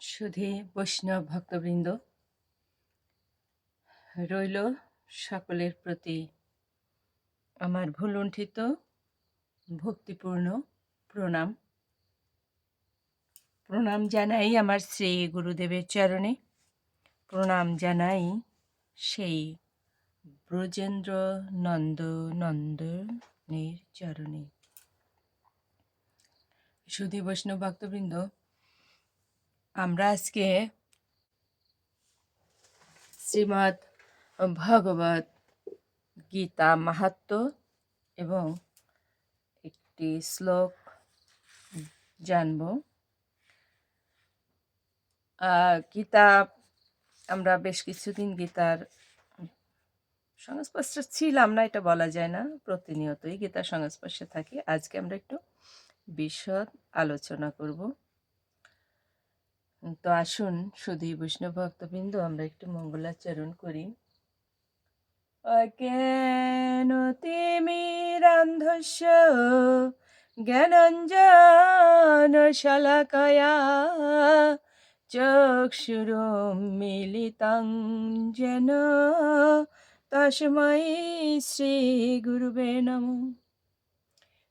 সুধী বৈষ্ণব ভক্তবৃন্দ, রইল সকলের প্রতি আমার ভুলুণ্ঠিত, ভক্তিপূর্ণ প্রণাম। প্রণাম জানাই আমার শ্রী গুরুদেবের চরণে। প্রণাম জানাই সেই ব্রজেন্দ্র নন্দ নন্দনের চরণে। সুধী বৈষ্ণব ভক্তবৃন্দ আমরা আজকে শ্রীমৎ ভগবত গীতা মাহাত্ম এবং একটি শ্লোক জানব। গীতা, আমরা বেশ কিছুদিন গীতার সংস্পর্শে ছিলাম না, এটা বলা যায় না, প্রতিনিয়তই গীতার সংস্পর্শে থাকি। আজকে আমরা একটু বিশদ আলোচনা করব। তো আসুন শুধু বৈষ্ণব ভক্তবৃন্দ, আমরা একটু মঙ্গলাচরণ করি। অজ্ঞান তিমিরান্ধস্য জ্ঞানঞ্জন শলাকয়া চক্ষুরুমিলিতং যেন তস্मै শ্রীগুরুবে নমঃ।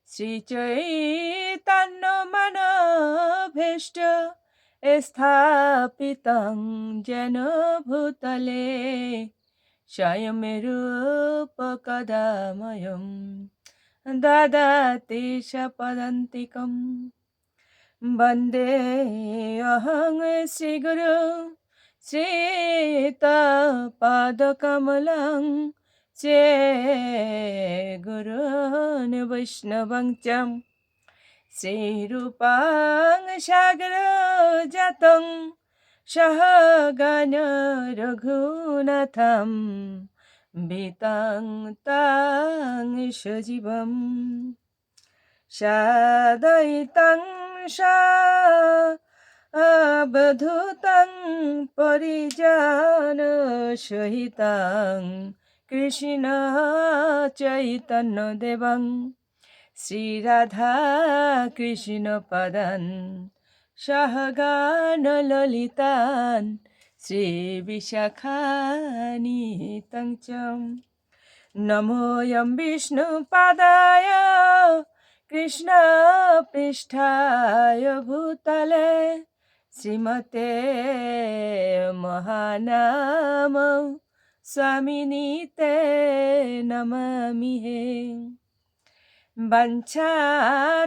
শ্রীচৈতন্যমনভীষ্ট স্থাপিতং যেন ভূতলে স্বয়মেরূপকদাময়ম দদাতি সপদন্তিকম বন্দে অহং শ্রীগুরু শ্রীতপদকমলং चे गुरुन् वैष्णवं च। শ্রীরূপাং সাগর জাতং সহগণ রঘুনাথম বেতাং তাং সজীবম সাদয়িতং সাবধূতং পরিজন সহিতং কৃষ্ণ চৈতন্য দেবং শ্রী রাধা কৃষ্ণ পদন সহগান ললিতান শ্রী বিশাখানি চ নমোয়ম বিষ্ণু পাদায় কৃষ্ণ পৃষ্ঠায় ভূতলে, শ্রীমতে মহানাম, স্বামিনীতে নমামি হে। বাঞ্ছা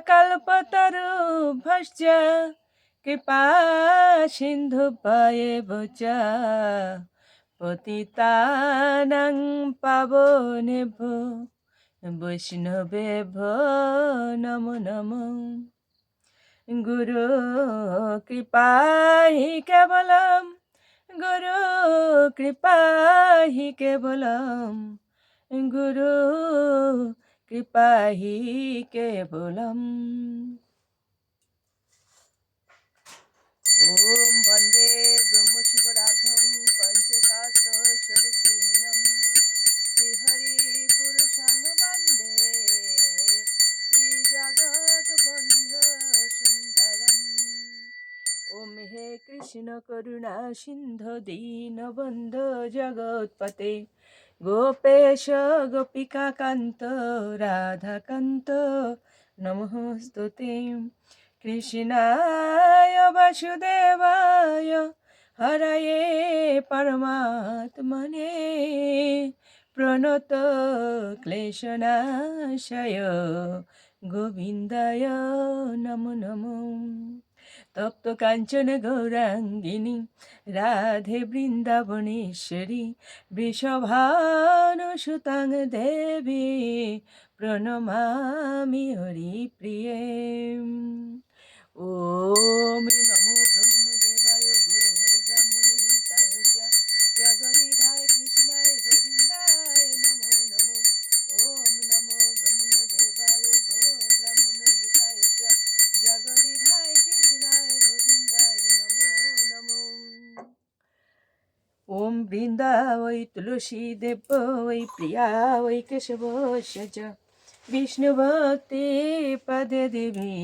কল্পতরুভশ্চ কৃপা সিন্ধু পায়ে বচ পতিতানং পাবনেভ বৈষ্ণবেভ নম নম গুরু কৃপাহি কেবলম গুরু কৃপাহি কেবলম গুরু कृपाहि केवलम् ॐ वन्दे ब्रह्मशिवराधं पञ्चकातस्वरूपिणं श्रीहरिपुरुषं वन्दे श्रीजगद्बन्धसुन्दरम् ॐ हे कृष्णकरुणासिन्धदीनबन्ध जगत्पते গোপেশ গোপিকা কান্ত রাধা কান্ত নমস্তুতি কৃষ্ণায় বাসুদেবায় হরয়ে পরমাত্মনে প্রণত ক্লেশনাশয় গোবিন্দায় নম নমঃ তপ্ত কাঞ্চন গৌরাঙ্গিনী রাধে বৃন্দাবনেশ্বরী বৃষভানুসুতাং দেবী প্রণমামি হরিপ্রিয়ে। ও নমো ওম বৃন্দা ওই তুলসী দেব, ওই প্রিয়া, ওই কেশবস্য চ বিষ্ণুভক্তি পদে দেবী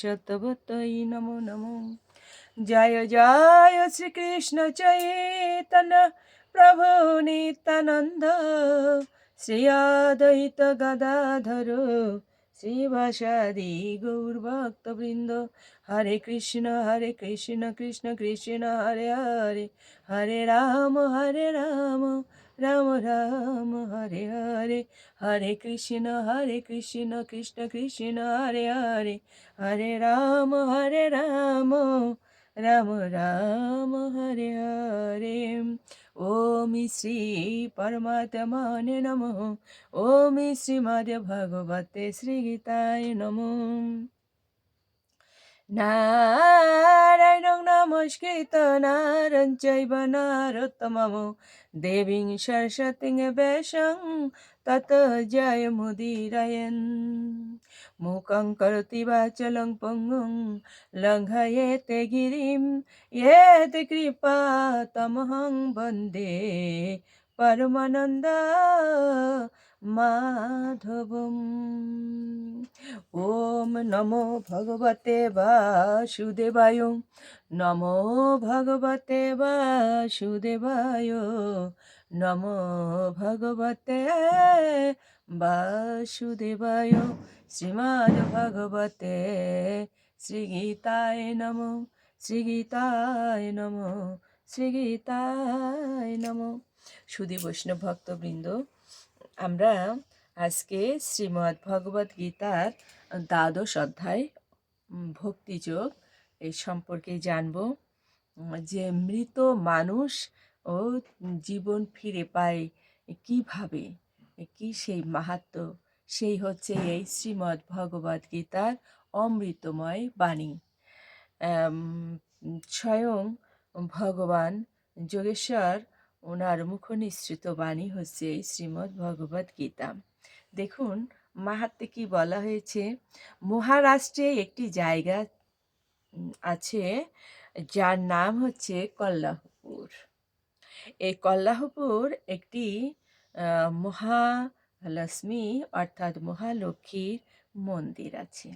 সত্যবতই নমো নমো। জয় জয় শ্রীকৃষ্ণ চৈতন্য প্রভু নিত্যানন্দ। হরে কৃষ্ণ হরে কৃষ্ণ কৃষ্ণ কৃষ্ণ হরে হরে হরে রাম হরে রাম রাম রাম হরে হরে হরে কৃষ্ণ হরে কৃষ্ণ কৃষ্ণ কৃষ্ণ হরে হরে হরে রাম হরে রাম রাম রাম হরে হরে শ্রী পরমাত্মনে নম ওম শ্রীমদ ভগবতে শ্রীগীতায় নম নারায়ণ নমস্কৃত নারং চৈব নারোত্তমম দেবীং সরস্বতীং বেশং তত জয় মুদিরায়ণ মূকং করতি বাচলং পঙ্গুং লঙ্ঘয়েতে গিরিম। येत কৃপা তমহং বন্দে পরমানন্দ। মাধবম ওম নমো ভগবতে বাসুদেবায় নমো ভগবতে বাসুদেবায় নমো ভগবতে বাসুদেবায় শ্রীমদ্ ভগবতে শ্রীগীতায় নমো শ্রীগীতায় নম শ্রীগীতায় নম সুদী বৈষ্ণব ভক্তবৃন্দ আমরা আজকে শ্রীমদ্ ভগবদ গীতার দ্বাদশ অধ্যায় ভক্তিযোগ এই সম্পর্কে জানব। যে মৃত মানুষ ও জীবন ফিরে পায় কীভাবে? কি সেই মাহাত্ম? সেই হচ্ছে এই শ্রীমদ্ ভগবদ গীতার অমৃতময় বাণী। স্বয়ং ভগবান যোগেশ্বর ওনার মুখনিসৃত বাণী হচ্ছে এই শ্রীমদ্ গীতা। দেখুন, মাহাত্মে কি বলা হয়েছে? মহারাষ্ট্রে একটি জায়গা আছে যার নাম হচ্ছে কল্লাহপুর। এই কল্লাহপুর একটি মহালক্ষ্মী অর্থাৎ মহালক্ষ্মীর মন্দির আছে।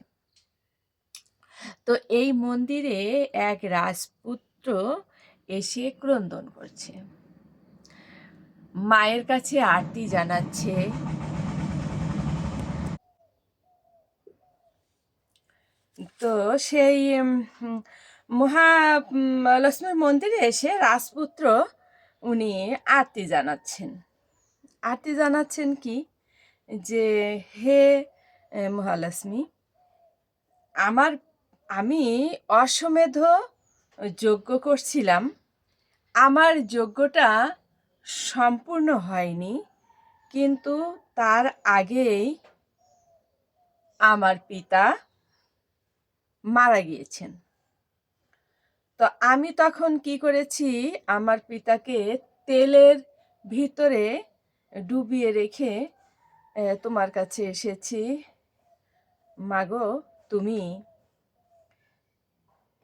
তো এই মন্দিরে এক রাজপুত্র এসে ক্রন্দন করছে। মায়ের কাছে আরতি জানাচ্ছে। তো সেই মহা লক্ষ্মীর মন্দিরে এসে রাজপুত্র উনি আরতি জানাচ্ছেন। আরতি জানাচ্ছেন কি? যে, হে মহালক্ষ্মী, আমার, আমি অশ্বমেধ যজ্ঞ করছিলাম। আমার যজ্ঞটা সম্পূর্ণ হয়নি, কিন্তু তার আগেই আমার পিতা মারা গিয়েছেন। তো আমি তখন কি করেছি, আমার পিতাকে তেলের ভিতরে ডুবিয়ে রেখে তোমার কাছে এসেছি। মাগো, তুমি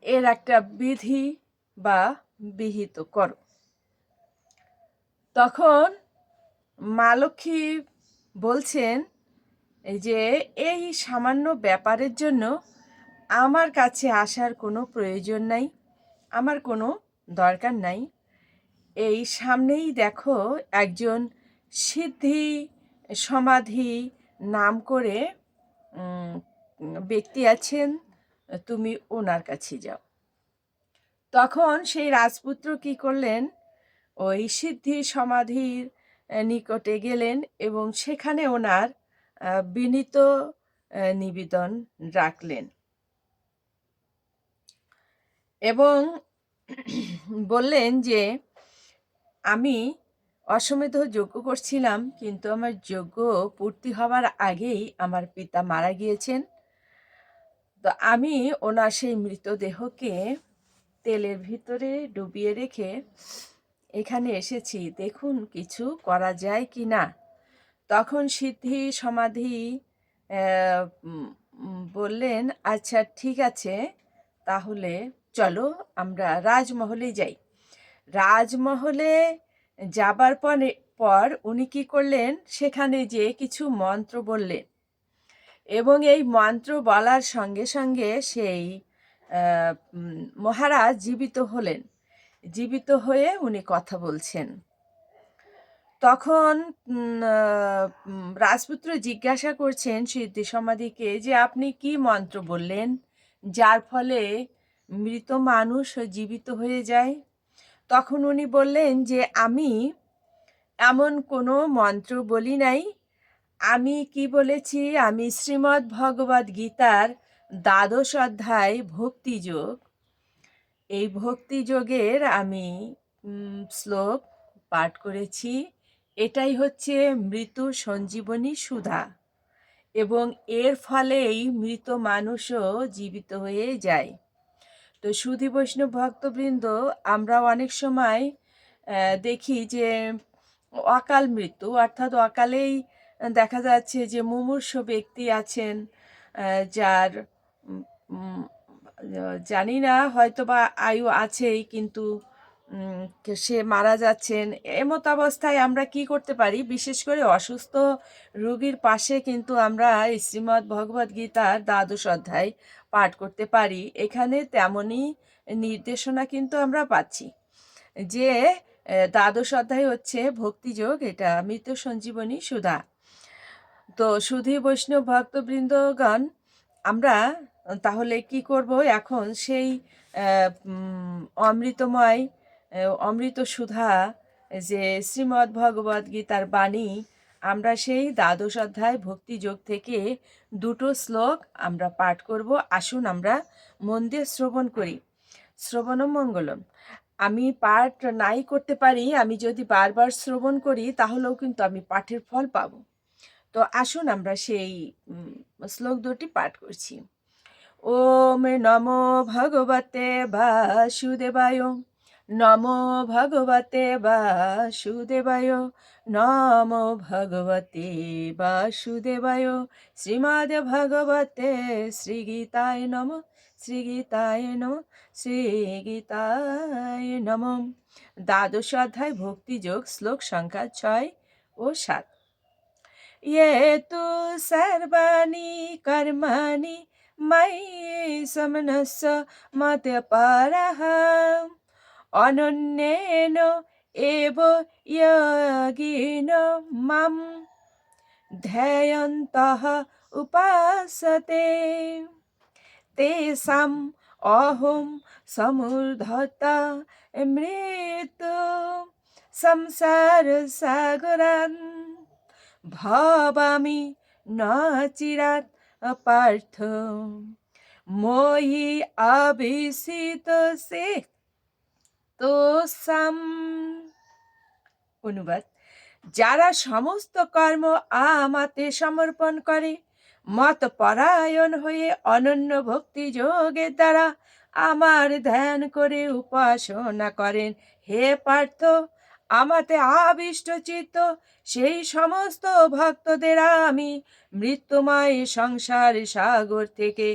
এর একটা বিধি বা বিহিত করো। তখন মা লক্ষ্মী বলছেন যে, এই সামান্য ব্যাপারের জন্য আমার কাছে আসার কোনো প্রয়োজন নাই, আমার কোনো দরকার নাই। এই সামনেই দেখো একজন সিদ্ধি সমাধি নাম করে ব্যক্তি আছেন, তুমি ওনার কাছে যাও। তখন সেই রাজপুত্র কি করলেন ওই সিদ্ধি সমাধির নিকটে গেলেন এবং সেখানে ওনার বিনীত নিবেদন রাখলেন। এবং বললেন যে, আমি অসমেধ যজ্ঞ করছিলাম, কিন্তু আমার যজ্ঞ পূর্তি হওয়ার আগেই আমার পিতা মারা গিয়েছেন। তো আমি ওনার সেই মৃতদেহকে তেলের ভিতরে ডুবিয়ে রেখে এখানে এসেছি, দেখুন কিছু করা যায় কি না। তখন সিদ্ধি সমাধি বললেন আচ্ছা ঠিক আছে, তাহলে চলো আমরা রাজমহলে যাই। রাজমহলে যাবার পরে, পর উনি কি করলেন, সেখানে যে কিছু মন্ত্র বললেন। এবং এই মন্ত্র বলার সঙ্গে সঙ্গে সেই মহারাজ জীবিত হলেন। জীবিত হয়ে উনি কথা বলছেন। তখন রাজপুত্র জিজ্ঞাসা করছেন সিদ্ধি সমাধিকে যে আপনি কি মন্ত্র বললেন, যার ফলে মৃত মানুষ জীবিত হয়ে যায়? তখন উনি বললেন যে আমি এমন কোনো মন্ত্র বলি নাই। আমি কি বলেছি? আমি শ্রীমদ্ ভগবদ গীতার দ্বাদশ অধ্যায় ভক্তিযোগ এই ভক্তিযোগের আমি শ্লোক পাঠ করেছি। এটাই হচ্ছে মৃত সঞ্জীবনী সুধা এবং এর ফলেই মৃত মানুষও জীবিত হয়ে যায়। তো সুধী বৈষ্ণব ভক্তবৃন্দ আমরা অনেক সময় দেখি যে অকাল মৃত্যু, অর্থাৎ অকালেই দেখা যাচ্ছে যে মুমূর্ষ ব্যক্তি আছেন যার জানি না হয়তো বা আয়ু আছেই, কিন্তু সে মারা যাচ্ছেন, এমত অবস্থায় আমরা কি করতে পারি? বিশেষ করে অসুস্থ রোগীর পাশে কিন্তু আমরা এই শ্রীমদ্ ভগবদ গীতার দ্বাদশ অধ্যায় পাঠ করতে পারি। এখানে তেমনই নির্দেশনা কিন্তু আমরা পাচ্ছি যে দ্বাদশ অধ্যায় হচ্ছে ভক্তিযোগ এটা মৃত সঞ্জীবনী সুধা। তো সুধী বৈষ্ণব ভক্তবৃন্দগণ, আমরা তাহলে কি করব এখন? সেই অমৃতময় অমৃত সুধা যে শ্রীমদ্ ভগবদ গীতার বাণী, আমরা সেই দ্বাদশ অধ্যায় ভক্তিযোগ থেকে দুটো শ্লোক আমরা পাঠ করব। আসুন আমরা মন দিয়ে শ্রবণ করি। শ্রবণম মঙ্গলম। আমি পাঠ নাই করতে পারি, আমি যদি বারবার শ্রবণ করি, তাহলেও কিন্তু আমি পাঠের ফল পাবো। তো আসুন আমরা সেই শ্লোক দুটি পাঠ করছি। ওম নমো ভগবতে বাসুদেবায় নমো ভগবতে বাসুদেবায় নমো ভগবতে বাসুদেবায় শ্রীমদ ভগবতে শ্রীগীতায় নম শ্রীগীতায় নম শ্রীগীতায় নম দ্বাদশ অধ্যায় ভক্তিযোগ শ্লোক সংখ্যা ছয় ও সাত ये तु सर्वाणि कर्माणि समनस मतपरः अनन्येन एव यगिन मम ध्यायन्तः उपासते। तेषाम् अहों समुर्धत मृत्यु संसारसागरान् भवामि न चिरात् পার্থ মই আবিষিত সে তো সাম অনুবাদ, যারা সমস্ত কর্ম আমাতে সমর্পণ করে, মত পরায়ণ হয়ে অনন্য ভক্তি যোগের দ্বারা আমার ধ্যান করে উপাসনা করেন। হে পার্থ আমাতে আবিষ্ট চিত্ত, সেই সমস্ত ভক্তদের আমি মৃত্যুময় সংসার সাগর থেকে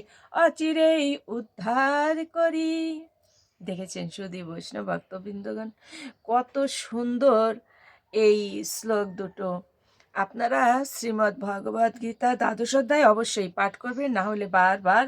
অচিরেই উদ্ধার করি। দেখেছেন সুদী বৈষ্ণব ভক্তবৃন্দগণ? কত সুন্দর এই শ্লোক দুটো। আপনারা শ্রীমদ্ ভগবদ্গীতা দ্বাদশ অধ্যায় অবশ্যই পাঠ করবেন, না হলে বারবার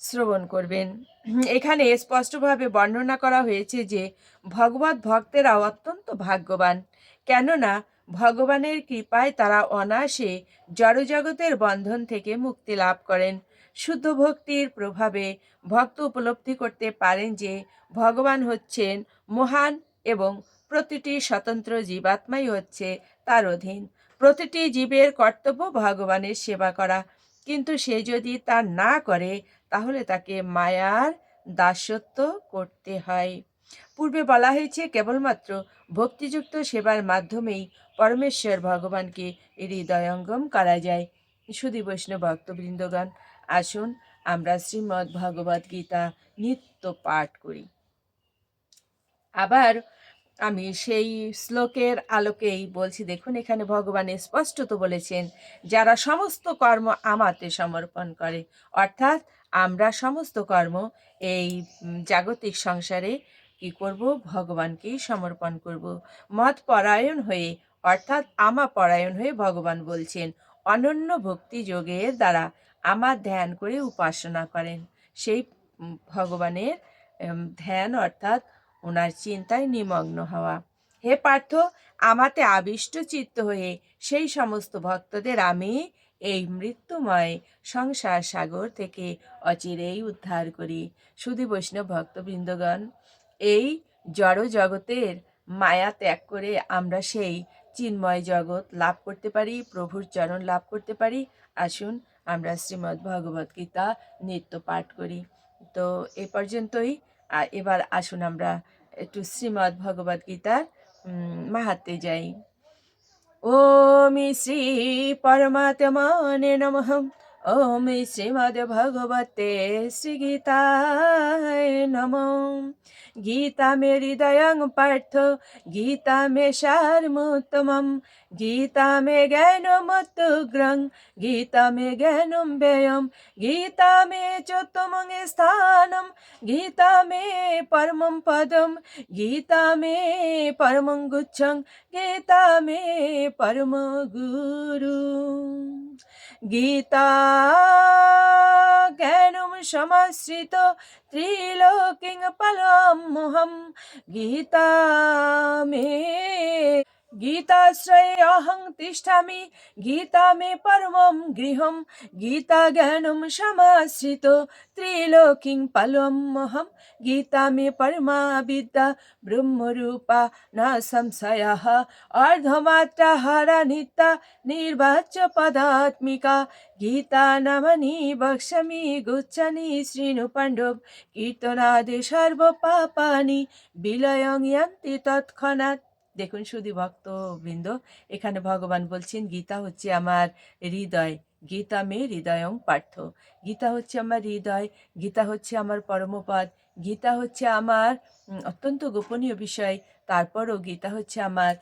শ্রবণ করবেন। এখানে স্পষ্টভাবে বর্ণনা করা হয়েছে যে, ভগবত ভক্তেরা অত্যন্ত ভাগ্যবান। কেননা, ভগবানের কৃপায় তারা অনায়াসে জড়জগতের বন্ধন থেকে মুক্তি লাভ করেন। শুদ্ধ ভক্তির প্রভাবে ভক্ত উপলব্ধি করতে পারেন যে, ভগবান হচ্ছেন মহান এবং প্রতিটি স্বতন্ত্র জীবাত্মাই হচ্ছে তার অধীন। প্রতিটি জীবের কর্তব্য ভগবানের সেবা করা। কিন্তু সে যদি তা না করে তাহলে তাকে মায়ার দাসত্ব করতে হয়। পূর্বে বলা হয়েছে, কেবলমাত্র ভক্তিযুক্ত সেবার মাধ্যমেই পরমেশ্বর ভগবানকে হৃদয়ঙ্গম করা যায়। সুদী বৈষ্ণব ভক্তবৃন্দগণ, আসুন আমরা শ্রীমদ্ ভগবদ গীতা নিত্য পাঠ করি। আবার আমি সেই শ্লোকের আলোকেই বলছি, দেখুন এখানে ভগবান স্পষ্টত বলেছেন, যারা সমস্ত কর্ম আমাতে সমর্পণ করে, অর্থাৎ আমরা সমস্ত কর্ম এই জাগতিক সংসারে কি করব? ভগবানকেই সমর্পণ করব। মত পরায়ণ হয়ে, অর্থাৎ আমা পরায়ণ হয়ে ভগবান বলছেন, অনন্য ভক্তি যোগের দ্বারা আমার ধ্যান করে উপাসনা করেন। সেই ভগবানের ধ্যান অর্থাৎ ওনার চিন্তায় নিমগ্ন হওয়া। হে পার্থ, আমাতে আবিষ্ট চিত্ত হয়ে সেই সমস্ত ভক্তদের আমি এই মৃত্যুময় সংসার সাগর থেকে অচিরেই উদ্ধার করি। শুধু বৈষ্ণব ভক্তবৃন্দগণ, এই জড় জগতের মায়া ত্যাগ করে আমরা সেই চিন্ময় জগৎ লাভ করতে পারি, প্রভুর চরণ লাভ করতে পারি। আসুন আমরা শ্রীমদ্ ভগবত গীতা নিত্য পাঠ করি। তো এ পর্যন্তই। এবার আসুন আমরা একটু শ্রীমদ্ ভগবদ গীতার মাহাত্মে যাই। ওম শ্রী পরমাত্মনে নমঃ। ওম শ্রীমদ্ ভগবতে শ্রীগীতায় নমঃ। গীতা মে হৃদয়ং পার্থ গীতা মে সারমুত্তমম গীতা মে জ্ঞানমত্তুগ্রং গীতা মে জ্ঞানম ব্যয়ম গীতা মে চোত্তমং স্থানম গীতা মে পরমম পদম গীতা মে পরমং গুচ্ছং গীতা মে পরম গুরু গীতা জ্ঞানম সমাশ্রিত ত্রিলোকিং পলমহম গীতা মে তিষ্ঠামি গীতা মে পরমম গৃহম গীতা জ্ঞানম সমাশ্রিত ত্রিলোকিং পলমহম গীতা মে পরমা বিদ্যা ব্রহ্মরূপা না সংশয়ः অর্ধমাত্রা হারা নিত্যা নির্বাচ্য পদাত্মিকা গীতা নামানি বক্ষ্যামি গুচ্ছানি শ্রীণু পাণ্ডব কীর্তনাদে সর্ব পাপানি বিলয়ং তৎক্ষণাৎ দেখুন শুধু ভক্তবৃন্দ, এখানে ভগবান বলছেন, গীতা হচ্ছে আমার হৃদয়, গীতা মে হৃদয়ং পার্থ। গীতা হচ্ছে আমার হৃদয়, গীতা হচ্ছে আমার পরমপদ, গীতা হচ্ছে আমার অত্যন্ত গোপনীয় বিষয়। তারপরও গীতা হচ্ছে আমার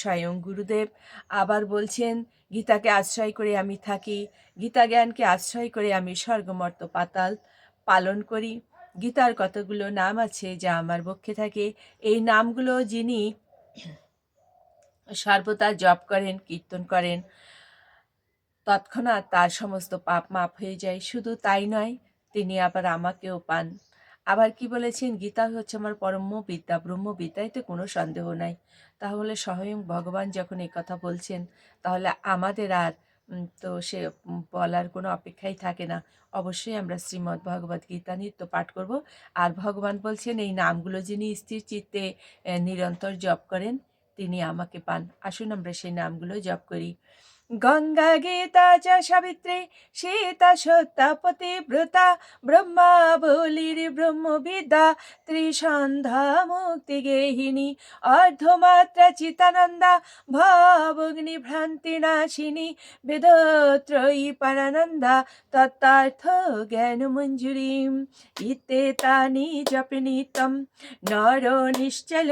স্বয়ং গুরুদেব। আবার বলছেন, গীতাকে আশ্রয় করে আমি থাকি, গীতা জ্ঞানকে আশ্রয় করে আমি স্বর্গমর্ত পাতাল পালন করি। গীতার কতগুলো নাম আছে যা আমার পক্ষে থাকে, এই নামগুলো যিনি সর্বদা জপ করেন, কীর্তন করেন, তৎক্ষণাৎ তার সমস্ত পাপ মাপ হয়ে যায়। শুধু তাই নয়, তিনি আবার আমাকেও পান। আবার কি বলেছেন? গীতা হচ্ছে আমার পরম বিদ্যা, ব্রহ্মবিদ্যা, এতে কোনো সন্দেহ নাই। তাহলে স্বয়ং ভগবান যখন এই কথা বলছেন, তাহলে আমাদের আর তো সে বলার কোনো অপেক্ষাই থাকে না। অবশ্যই আমরা শ্রীমদ্ ভগবদ গীতা নিত্য পাঠ করব। আর ভগবান বলছেন, এই নামগুলো যিনি স্থির চিত্তে নিরন্তর জপ করেন, তিনি আমাকে পান। আসুন আমরা সেই নামগুলো জপ করি। গঙ্গা গীতা চ সাবিত্রী, সীতা সত্যা পতিব্রতা ব্রহ্মা বলির ব্রহ্মবিদ্যা, ত্রিসন্ধ্যা মুক্তি গেহিনী, অর্ধমাত্রা চিতানন্দা ভাবগ্নি ভ্রান্তি নাশিনী, বেদত্রয়ী পরানন্দা তত্তার্থ জ্ঞান মঞ্জুরিম ইতে তানি জপে নিতম নর নিশ্চল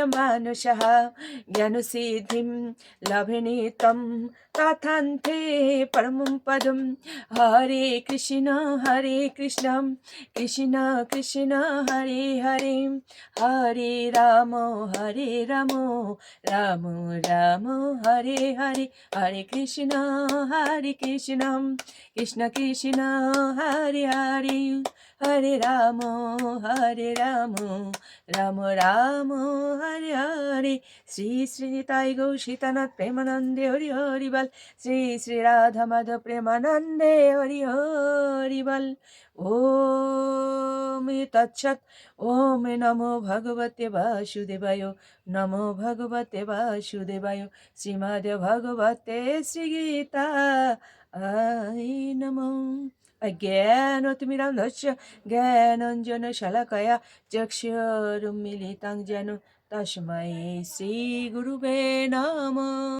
জ্ঞানসিদ্ধিম লভে তম তথান্তে পরমং পদম হরে কৃষ্ণ হরে কৃষ্ণ কৃষ্ণ কৃষ্ণ হরে হরে হরে রাম হরে রাম রাম রাম হরে হরে হরে কৃষ্ণ হরে কৃষ্ণ কৃষ্ণ কৃষ্ণ হরে হরে হরে রাম হরে রাম রাম রাম, হরে হরে। শ্রী শ্রী নিতাই গৌ সীতানাথ প্রেমানন্দে হরি হরি বল। শ্রী শ্রী রাধা মাধব প্রেমানন্দে হরি হরি বল। ওম তৎসৎ, ওম নমো ভগবতে বাসুদেবায়, নমো ভগবতে বাসুদেবায়। শ্রীমদ ভগবতে শ্রীগীতা। নমো জ্ঞানতিমিরান্ধস্য জ্ঞানঞ্জন শলাকয়া চক্ষুরুন্মিলিতাং যেন তস্मै শ্রীগুরুবে নমঃ